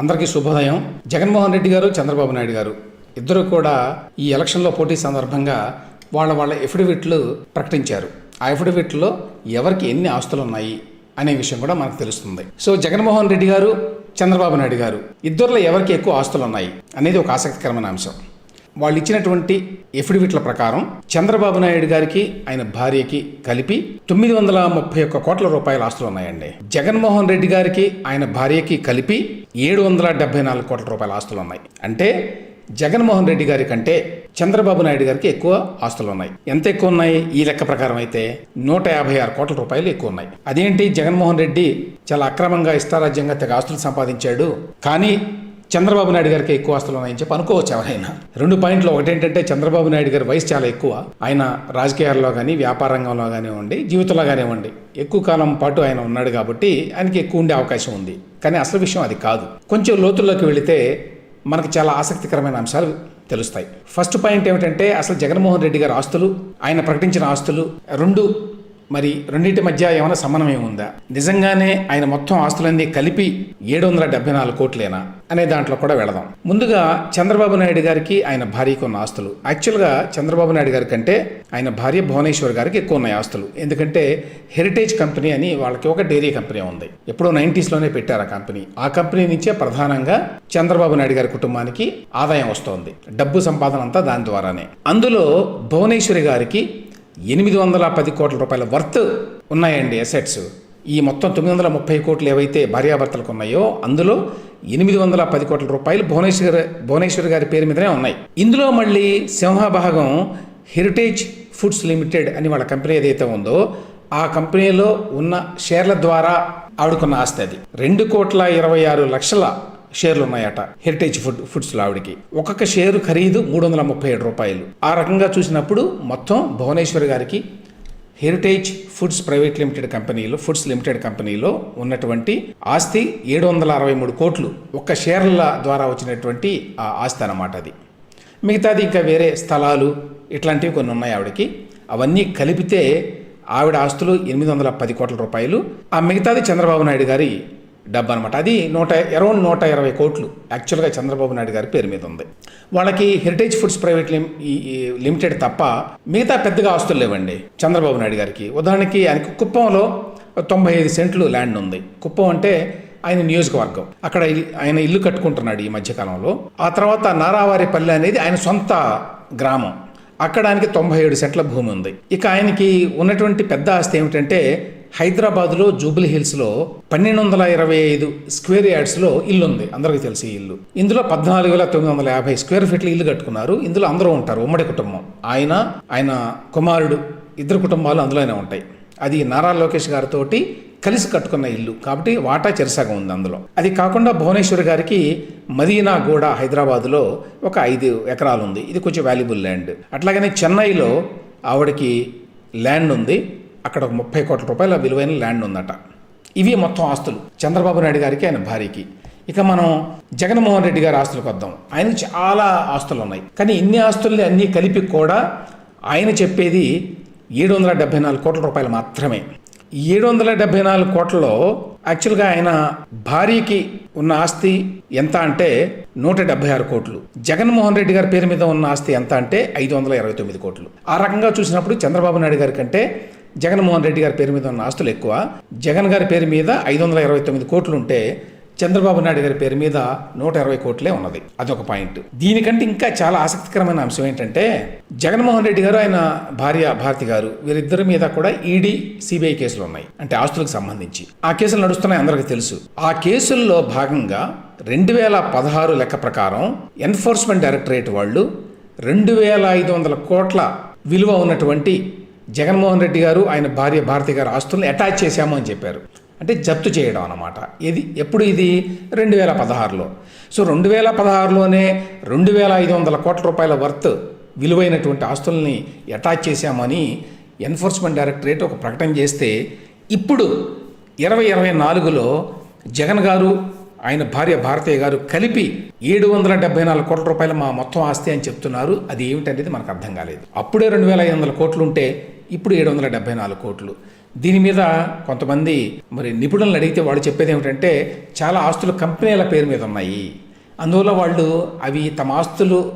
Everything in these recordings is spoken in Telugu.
అందరికీ శుభోదయం. జగన్మోహన్ రెడ్డి గారు చంద్రబాబు నాయుడు గారు. ఇద్దరు కూడా ఈ ఎలక్షన్లో పోటీ సందర్భంగా వాళ్ళ వాళ్ళ ఎఫిడవిట్లు ప్రకటించారు. ఆ ఎఫిడవిట్లో ఎవరికి ఎన్ని ఆస్తులు ఉన్నాయి అనే విషయం కూడా మనకు తెలుస్తుంది. సో జగన్మోహన్ రెడ్డి గారు చంద్రబాబు నాయుడు గారు ఇద్దరులో ఎవరికి ఎక్కువ ఆస్తులు ఉన్నాయి అనేది ఒక ఆసక్తికరమైన అంశం. వాళ్ళు ఇచ్చినటువంటి ఎఫిడవిట్ల ప్రకారం చంద్రబాబు నాయుడు గారికి ఆయన భార్యకి కలిపి తొమ్మిది వందల ముప్పై ఒక్క కోట్ల రూపాయల ఆస్తులు ఉన్నాయండి. జగన్మోహన్ రెడ్డి గారికి ఆయన భార్యకి కలిపి ఏడు వందల డెబ్బై నాలుగు కోట్ల రూపాయల ఆస్తులు ఉన్నాయి. అంటే జగన్మోహన్ రెడ్డి గారి కంటే చంద్రబాబు నాయుడు గారికి ఎక్కువ ఆస్తులు ఉన్నాయి. ఎంత ఎక్కువ ఉన్నాయి? ఈ లెక్క ప్రకారం అయితే నూట యాభై ఆరు కోట్ల రూపాయలు ఎక్కువ ఉన్నాయి. అదేంటి? జగన్మోహన్ రెడ్డి చాలా అక్రమంగా ఇష్టారాజ్యంగా తెగ ఆస్తులు సంపాదించాడు. కానీ చంద్రబాబు నాయుడు గారికి ఎక్కువ ఆస్తులు ఉన్నాయని చెప్పి అనుకోవచ్చు ఎవరైనా. రెండు పాయింట్లు. ఒకటేంటంటే చంద్రబాబు నాయుడు గారి వయసు చాలా ఎక్కువ. ఆయన రాజకీయాల్లో కానీ వ్యాపార రంగంలో కానివ్వండి జీవితంలో కానివ్వండి ఎక్కువ కాలం పాటు ఆయన ఉన్నాడు కాబట్టి ఆయనకి ఎక్కువ ఉండే అవకాశం ఉంది. కానీ అసలు విషయం అది కాదు. కొంచెం లోతుల్లోకి వెళితే మనకు చాలా ఆసక్తికరమైన అంశాలు తెలుస్తాయి. ఫస్ట్ పాయింట్ ఏమిటంటే అసలు జగన్మోహన్ రెడ్డి గారి ఆస్తులు ఆయన ప్రకటించిన ఆస్తులు రెండు మరి రెండింటి మధ్య ఏమైనా సమన్వయం ఏముందా? నిజంగానే ఆయన మొత్తం ఆస్తులన్నీ కలిపి ఏడు వందల డెబ్బై నాలుగు కోట్లేనా? అనే దాంట్లో కూడా వెళదాం. ముందుగా చంద్రబాబు నాయుడు గారికి ఆయన భార్యకు ఉన్న ఆస్తులు. యాక్చువల్గా చంద్రబాబు నాయుడు గారి కంటే ఆయన భార్య భువనేశ్వర్ గారికి ఎక్కువ ఉన్నాయి ఆస్తులు. ఎందుకంటే హెరిటేజ్ కంపెనీ అని వాళ్ళకి ఒక డైరీ కంపెనీ ఉంది. ఎప్పుడో నైంటీస్లోనే పెట్టారు ఆ కంపెనీ. ఆ కంపెనీ నుంచే ప్రధానంగా చంద్రబాబు నాయుడు గారి కుటుంబానికి ఆదాయం వస్తోంది. డబ్బు సంపాదన అంతా దాని ద్వారానే. అందులో భువనేశ్వరి గారికి ఎనిమిది వందల పది కోట్ల రూపాయల వర్త్ ఉన్నాయండి అసెట్స్ ఈ మొత్తం తొమ్మిది వందల ముప్పై కోట్లు ఏవైతే భార్యాభర్తలకు ఉన్నాయో అందులో ఎనిమిది వందల పది కోట్ల రూపాయలు భువనేశ్వర్ భువనేశ్వర్ గారి పేరు మీదనే ఉన్నాయి. ఇందులో మళ్ళీ సింహభాగం హెరిటేజ్ ఫుడ్స్ లిమిటెడ్ అని వాళ్ళ కంపెనీ ఏదైతే ఉందో ఆ కంపెనీలో ఉన్న షేర్ల ద్వారా ఆడుకున్న ఆస్తి అది. రెండు కోట్ల ఇరవై ఆరు లక్షల షేర్లు ఉన్నాయట. హెరిటేజ్ ఫుడ్ ఫుడ్స్ ఆవిడకి. ఒక్కొక్క షేరు ఖరీదు మూడు వందల ముప్పై ఏడు రూపాయలు. ఆ రకంగా చూసినప్పుడు మొత్తం భువనేశ్వర్ గారికి హెరిటేజ్ ఫుడ్స్ ప్రైవేట్ లిమిటెడ్ కంపెనీలో ఫుడ్స్ లిమిటెడ్ కంపెనీలో ఉన్నటువంటి ఆస్తి ఏడు వందల అరవై మూడు కోట్లు ఒక్క షేర్ల ద్వారా వచ్చినటువంటి ఆ ఆస్తి అన్నమాట అది. మిగతాది ఇంకా వేరే స్థలాలు ఇట్లాంటివి కొన్ని ఉన్నాయి ఆవిడకి. అవన్నీ కలిపితే ఆవిడ ఆస్తులు ఎనిమిది వందల పది కోట్ల రూపాయలు. ఆ మిగతాది చంద్రబాబు నాయుడు గారి డబ్బు అనమాట అది నూట అరౌండ్ నూట ఇరవై కోట్లు. యాక్చువల్గా చంద్రబాబు నాయుడు గారి పేరు మీద ఉంది. వాళ్ళకి హెరిటేజ్ ఫుడ్స్ ప్రైవేట్ ఈ లిమిటెడ్ తప్ప మిగతా పెద్దగా ఆస్తులు లేవండి చంద్రబాబు నాయుడు గారికి. ఉదాహరణకి ఆయనకి కుప్పంలో తొంభై ఐదు సెంట్లు ల్యాండ్ ఉంది. కుప్పం అంటే ఆయన నియోజకవర్గం. అక్కడ ఆయన ఇల్లు కట్టుకుంటున్నాడు ఈ మధ్యకాలంలో. ఆ తర్వాత నారావారిపల్లి అనేది ఆయన సొంత గ్రామం. అక్కడ ఆయనకి తొంభై ఏడు సెంట్ల భూమి ఉంది. ఇక ఆయనకి ఉన్నటువంటి పెద్ద ఆస్తి ఏమిటంటే హైదరాబాద్లో జూబ్లీ హిల్స్లో పన్నెండు వందల ఇరవై ఐదు స్క్వేర్ యార్డ్స్లో ఇల్లు ఉంది అందరికీ తెలిసి ఈ ఇల్లు. ఇందులో పద్నాలుగు వేల తొమ్మిది వందల యాభై స్క్వేర్ ఫీట్లు ఇల్లు కట్టుకున్నారు. ఇందులో అందరూ ఉంటారు. ఉమ్మడి కుటుంబం. ఆయన ఆయన కుమారుడు ఇద్దరు కుటుంబాలు అందులోనే ఉంటాయి. అది నారా లోకేష్ గారితోటి కలిసి కట్టుకున్న ఇల్లు. కాబట్టి వాటా చెరసగా ఉంది అందులో. అది కాకుండా భువనేశ్వర్ గారికి మదీనా గూడ హైదరాబాద్లో ఒక ఐదు ఎకరాలు ఉంది ఇది కొంచెం వాల్యుబుల్ ల్యాండ్. అట్లాగనే చెన్నైలో ఆవిడకి ల్యాండ్ ఉంది. అక్కడ ఒక ముప్పై కోట్ల రూపాయల విలువైన ల్యాండ్ ఉందట. ఇవి మొత్తం ఆస్తులు. చంద్రబాబు నాయుడు గారికి ఆయన భార్యకి ఇక మనం జగన్మోహన్ రెడ్డి గారి ఆస్తులకు వద్దాం. ఆయనకు చాలా ఆస్తులు ఉన్నాయి కానీ ఇన్ని ఆస్తుల్ని అన్నీ కలిపి కూడా ఆయన చెప్పేది ఏడు వందల డెబ్బై నాలుగు కోట్ల రూపాయలు మాత్రమే. ఏడు వందల డెబ్బై నాలుగు కోట్లలో యాక్చువల్గా ఆయన భార్యకి ఉన్న ఆస్తి ఎంత అంటే నూట డెబ్బై ఆరు కోట్లు. జగన్మోహన్ రెడ్డి గారి పేరు మీద ఉన్న ఆస్తి ఎంత అంటే ఐదు వందల ఇరవై తొమ్మిది కోట్లు. ఆ రకంగా చూసినప్పుడు చంద్రబాబు నాయుడు గారి కంటే జగన్మోహన్ రెడ్డి గారి పేరు మీద ఉన్న ఆస్తులు ఎక్కువ. జగన్ గారి పేరు మీద ఐదు వందల ఇరవై తొమ్మిది కోట్లు ఉంటే చంద్రబాబు నాయుడు గారి పేరు మీద నూట ఇరవై కోట్లే ఉన్నది. అదొక పాయింట్. దీనికంటే ఇంకా చాలా ఆసక్తికరమైన అంశం ఏంటంటే జగన్మోహన్ రెడ్డి గారు ఆయన భార్య భారతి గారు వీరిద్దరి మీద కూడా ఈడీ సిబిఐ కేసులు ఉన్నాయి. అంటే ఆస్తులకు సంబంధించి. ఆ కేసులు నడుస్తున్నాయి అందరికీ తెలుసు. ఆ కేసుల్లో భాగంగా రెండు వేల పదహారు లెక్క ప్రకారం ఎన్ఫోర్స్మెంట్ డైరెక్టరేట్ వాళ్ళు రెండు వేల ఐదు వందల కోట్ల విలువ ఉన్నటువంటి జగన్మోహన్ రెడ్డి గారు ఆయన భార్య భారతి గారు ఆస్తులను అటాచ్ చేశాము అని చెప్పారు. అంటే జప్తు చేయడం అన్నమాట. ఇది ఎప్పుడు ఇది? రెండు వేల పదహారులో. సో రెండు వేల పదహారులోనే రెండు వేల ఐదు వందల కోట్ల రూపాయల వర్త్ విలువైనటువంటి ఆస్తుల్ని అటాచ్ చేశామని ఎన్ఫోర్స్మెంట్ డైరెక్టరేట్ ఒక ప్రకటన చేస్తే ఇప్పుడు ఇరవై ఇరవై నాలుగులో జగన్ గారు ఆయన భార్య భారతీయ గారు కలిపి ఏడు వందల డెబ్బై నాలుగు కోట్ల రూపాయలు మా మొత్తం ఆస్తి అని చెప్తున్నారు. అది ఏమిటనేది మనకు అర్థం కాలేదు. అప్పుడే రెండు వేల ఐదు వందల కోట్లు ఉంటే ఇప్పుడు ఏడు వందల డెబ్బై నాలుగు కోట్లు. దీని మీద కొంతమంది మరి నిపుణులను అడిగితే వాళ్ళు చెప్పేది ఏమిటంటే చాలా ఆస్తులు కంపెనీల పేరు మీద ఉన్నాయి. అందువల్ల వాళ్ళు అవి తమ ఆస్తులు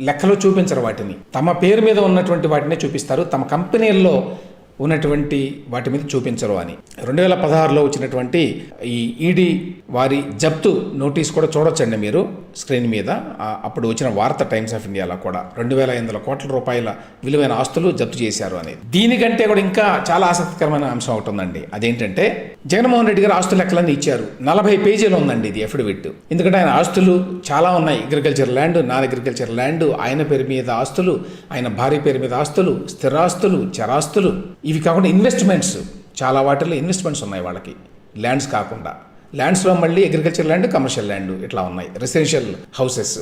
లెక్కలో చూపించరు వాటిని. తమ పేరు మీద ఉన్నటువంటి వాటినే చూపిస్తారు. తమ కంపెనీల్లో ఉన్నటువంటి వాటి మీద చూపించరు అని. రెండు వేల పదహారులో వచ్చినటువంటి ఈ ఈడీ వారి జప్తు నోటీస్ కూడా చూడొచ్చండి మీరు స్క్రీన్ మీద. అప్పుడు వచ్చిన వార్త టైమ్స్ ఆఫ్ ఇండియాలో కూడా రెండు వేల ఐదు వందల కోట్ల రూపాయల విలువైన ఆస్తులు జప్తు చేశారు అనేది దీనికంటే కూడా ఇంకా చాలా ఆసక్తికరమైన అంశం ఒకటి ఉందండి. అదేంటంటే జగన్మోహన్ రెడ్డి గారు ఆస్తుల లెక్కలన్నీ ఇచ్చారు. నలభై పేజీలు ఉందండి ఇది ఎఫిడవిట్. ఎందుకంటే ఆయన ఆస్తులు చాలా ఉన్నాయి. Agriculture land non agriculture land ఆయన పేరు మీద ఆస్తులు ఆయన భార్య పేరు మీద ఆస్తులు స్థిరాస్తులు చరాస్తులు. ఇవి కాకుండా ఇన్వెస్ట్మెంట్స్ చాలా వాటిల్లో ఇన్వెస్ట్మెంట్స్ ఉన్నాయి వాళ్ళకి. ల్యాండ్స్ కాకుండా. ల్యాండ్స్లో మళ్ళీ అగ్రికల్చర్ ల్యాండ్ కమర్షియల్ ల్యాండ్ ఇట్లా ఉన్నాయి. రెసిడెన్షియల్ హౌసెస్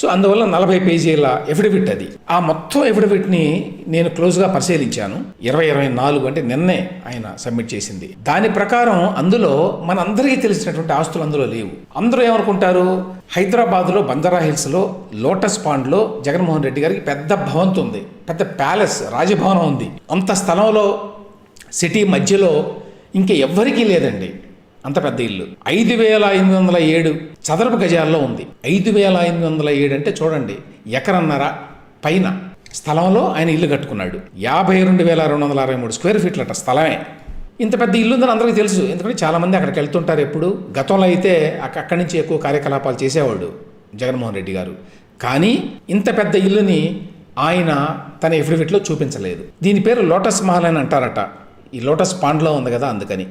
సో అందువల్ల నలభై పేజీల ఎఫిడవిట్ అది. ఆ మొత్తం ఎఫిడవిట్ని నేను క్లోజ్గా పరిశీలించాను. ఇరవై ఇరవై నాలుగు అంటే నిన్నే ఆయన సబ్మిట్ చేసింది. దాని ప్రకారం అందులో మనందరికీ తెలిసినటువంటి ఆస్తులు అందులో లేవు. అందరూ ఏమనుకుంటారు? హైదరాబాద్లో బంజారా హిల్స్లో లోటస్ పాండ్లో జగన్మోహన్ రెడ్డి గారికి పెద్ద భవంతు ఉంది. పెద్ద ప్యాలెస్ రాజభవనం ఉంది. అంత స్థలంలో సిటీ మధ్యలో ఇంకా ఎవ్వరికీ లేదండి. అంత పెద్ద ఇల్లు. ఐదు వేల ఎనిమిది వందల ఏడు చదరపు గజాల్లో ఉంది. ఐదు వేల ఎనిమిది వందల ఏడు అంటే చూడండి ఎకరన్నర పైన స్థలంలో ఆయన ఇల్లు కట్టుకున్నాడు. యాభై రెండు వేల రెండు వందల అరవై మూడు స్క్వేర్ ఫీట్లట స్థలమే. ఇంత పెద్ద ఇల్లు ఉందని అందరికీ తెలుసు. ఎందుకంటే చాలామంది అక్కడికి వెళ్తుంటారు ఎప్పుడు. గతంలో అయితే అక్కడి నుంచి ఎక్కువ కార్యకలాపాలు చేసేవాడు జగన్మోహన్ రెడ్డి గారు. కానీ ఇంత పెద్ద ఇల్లుని ఆయన తన ఎఫిడవిట్లో చూపించలేదు. దీని పేరు లోటస్ మహల్ అని అంటారట. ఈ లోటస్ పాండ్లో ఉంది కదా అందుకని.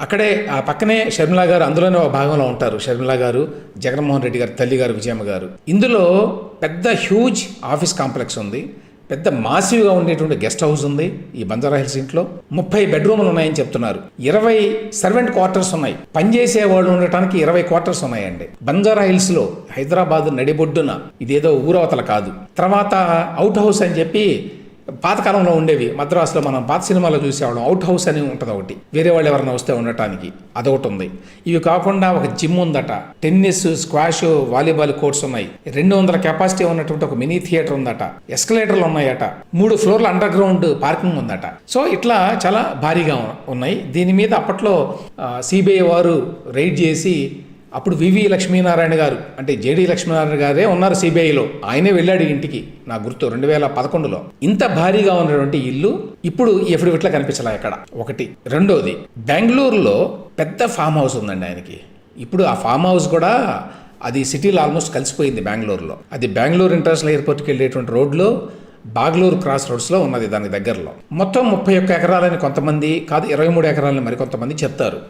అక్కడే ఆ పక్కనే షర్మిలా గారు అందులోనే ఒక భాగంలో ఉంటారు షర్మిలా గారు జగన్మోహన్ రెడ్డి గారు తల్లి గారు విజయమ్మ గారు. ఇందులో పెద్ద హ్యూజ్ ఆఫీస్ కాంప్లెక్స్ ఉంది. పెద్ద మాసివ్గా ఉండేటువంటి గెస్ట్ హౌస్ ఉంది ఈ బంజారా హిల్స్ ఇంట్లో. ముప్పై బెడ్రూమ్లు ఉన్నాయని చెప్తున్నారు. ఇరవై సర్వెంట్ క్వార్టర్స్ ఉన్నాయి. పనిచేసే వాళ్ళు ఉండటానికి ఇరవై క్వార్టర్స్ ఉన్నాయండి. బంజారా హిల్స్లో హైదరాబాద్ నడిబొడ్డున ఇదేదో ఊరవతల కాదు. తర్వాత అవుట్ హౌస్ అని చెప్పి పాతకాలంలో ఉండేవి. మద్రాసులో మనం పాత సినిమాలో చూసేవాళ్ళం. అవుట్ హౌస్ అని ఉంటుంది ఒకటి. వేరే వాళ్ళు ఎవరైనా వస్తే ఉండటానికి అదొకటి ఉంది. ఇవి కాకుండా ఒక జిమ్ ఉందట. టెన్నిస్ స్క్వాష్ వాలీబాల్ కోర్ట్స్ ఉన్నాయి. రెండు వందల కెపాసిటీ ఉన్నటువంటి ఒక మినీ థియేటర్ ఉందట. ఎస్కలేటర్లు ఉన్నాయట. మూడు ఫ్లోర్ల అండర్ గ్రౌండ్ పార్కింగ్ ఉందట. సో ఇట్లా చాలా భారీగా ఉన్నాయి. దీని మీద అప్పట్లో సిబిఐ వారు రైడ్ చేసి అప్పుడు వివి లక్ష్మీనారాయణ గారు అంటే జేడి లక్ష్మీనారాయణ గారే ఉన్నారు సిబిఐలో. ఆయనే వెళ్ళాడు ఇంటికి నా గుర్తు రెండు వేల పదకొండులో. ఇంత భారీగా ఉన్నటువంటి ఇల్లు ఇప్పుడు ఈ ఎఫిడవిట్లో కనిపించలే ఎక్కడ? ఒకటి. రెండోది బెంగళూరులో పెద్ద ఫామ్ హౌస్ ఉందండి ఆయనకి. ఇప్పుడు ఆ ఫామ్ హౌస్ కూడా అది సిటీలో ఆల్మోస్ట్ కలిసిపోయింది బెంగళూరులో. అది బెంగళూరు ఇంటర్నేషనల్ ఎయిర్పోర్ట్కి వెళ్ళేటువంటి రోడ్లో బాగ్లూరు క్రాస్ రోడ్స్లో ఉన్నది దానికి దగ్గరలో. మొత్తం ముప్పై ఒక్క ఎకరాలని కొంతమంది కాదు ఇరవై మూడు ఎకరాలని మరి కొంతమంది చెప్తారు.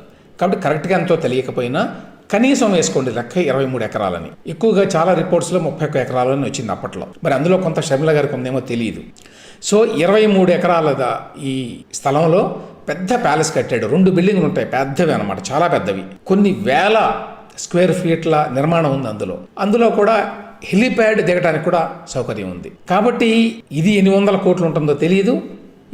కాబట్టి కరెక్ట్గా ఎంతో తెలియకపోయినా కనీసం వేసుకోండి లెక్క ఇరవై మూడు ఎకరాలని. ఎక్కువగా చాలా రిపోర్ట్స్లో ముప్పై ఒక్క ఎకరాలని వచ్చింది అప్పట్లో. మరి అందులో కొంత షర్మిల గారికి ఉందేమో తెలియదు సో ఇరవై మూడు ఎకరాల ఈ స్థలంలో పెద్ద ప్యాలెస్ కట్టాడు. రెండు బిల్డింగ్లు ఉంటాయి పెద్దవి అనమాట చాలా పెద్దవి. కొన్ని వేల స్క్వేర్ ఫీట్ల నిర్మాణం ఉంది అందులో. అందులో కూడా హెలిప్యాడ్ దిగడానికి కూడా సౌకర్యం ఉంది. కాబట్టి ఇది ఎన్ని వందల కోట్లు ఉంటుందో తెలియదు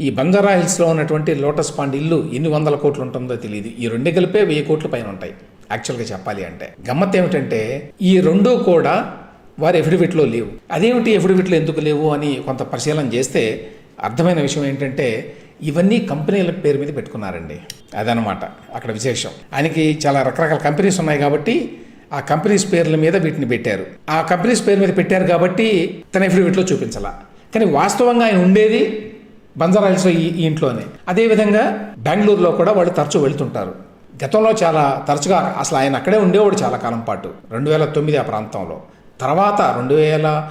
ఈ బంజారా హిల్స్లో ఉన్నటువంటి లోటస్ పాండ్ ఇల్లు ఎన్ని వందల కోట్లు ఉంటుందో తెలియదు ఈ రెండు కలిపే వెయ్యి కోట్ల పైన ఉంటాయి. యాక్చువల్గా చెప్పాలి అంటే. గమ్మత్ ఏమిటంటే ఈ రెండూ కూడా వారి ఎఫిడవిట్లో లేవు. అదేమిటి ఎఫిడవిట్లో ఎందుకు లేవు అని కొంత పరిశీలన చేస్తే అర్థమైన విషయం ఏంటంటే ఇవన్నీ కంపెనీల పేరు మీద పెట్టుకున్నారండి. అదనమాట అక్కడ విశేషం. ఆయనకి చాలా రకరకాల కంపెనీస్ ఉన్నాయి కాబట్టి ఆ కంపెనీస్ పేర్ల మీద వీటిని పెట్టారు. ఆ కంపెనీస్ పేరు మీద పెట్టారు కాబట్టి తన ఎఫిడవిట్లో చూపించాల. కానీ వాస్తవంగా ఆయన ఉండేది బంజారా ఈ ఈ ఇంట్లోనే. అదేవిధంగా బెంగళూరులో కూడా వాళ్ళు తరచూ వెళ్తుంటారు. గతంలో చాలా తరచుగా అసలు ఆయన అక్కడే ఉండేవాడు చాలా కాలం పాటు. రెండు వేల తొమ్మిది ఆ ప్రాంతంలో. తర్వాత రెండు వేల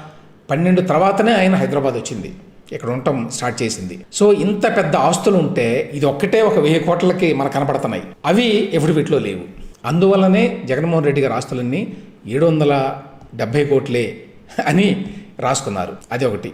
పన్నెండు తర్వాతనే ఆయన హైదరాబాద్ వచ్చింది. ఇక్కడ ఉండటం స్టార్ట్ చేసింది. సో ఇంత పెద్ద ఆస్తులు ఉంటే ఇది ఒక్కటే ఒక వెయ్యి కోట్లకి మనకు కనపడుతున్నాయి. అవి ఎఫిడవిట్లో లేవు. అందువల్లనే జగన్మోహన్ రెడ్డి గారి ఆస్తులన్నీ ఏడు వందల డెబ్బై కోట్లే అని రాసుకున్నారు. అది ఒకటి